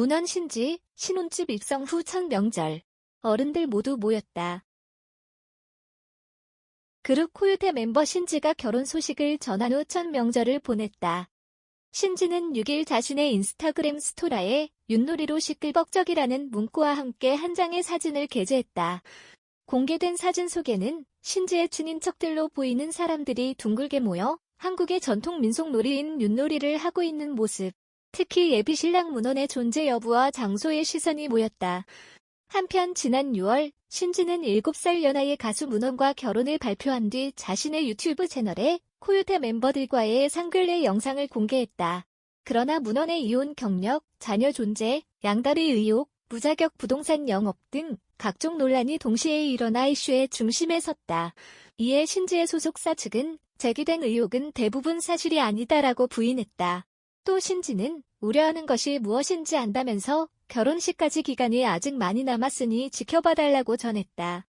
문헌 신지, 신혼집 입성 후 첫 명절. 어른들 모두 모였다. 그룹 코요태 멤버 신지가 결혼 소식을 전한 후 첫 명절을 보냈다. 신지는 6일 자신의 인스타그램 스토라에 윷놀이로 시끌벅적이라는 문구와 함께 한 장의 사진을 게재했다. 공개된 사진 속에는 신지의 친인척들로 보이는 사람들이 둥글게 모여 한국의 전통 민속 놀이인 윷놀이를 하고 있는 모습. 특히 예비 신랑 문헌의 존재 여부와 장소의 시선이 모였다. 한편 지난 6월 신지는 7살 연하의 가수 문헌과 결혼을 발표한 뒤 자신의 유튜브 채널에 코요태 멤버들과의 상글레 영상을 공개했다. 그러나 문헌의 이혼 경력, 자녀 존재, 양다리 의혹, 무자격 부동산 영업 등 각종 논란이 동시에 일어나 이슈의 중심에 섰다. 이에 신지의 소속사 측은 제기된 의혹은 대부분 사실이 아니다라고 부인했다. 또 신지는 우려하는 것이 무엇인지 안다면서 결혼식까지 기간이 아직 많이 남았으니 지켜봐달라고 전했다.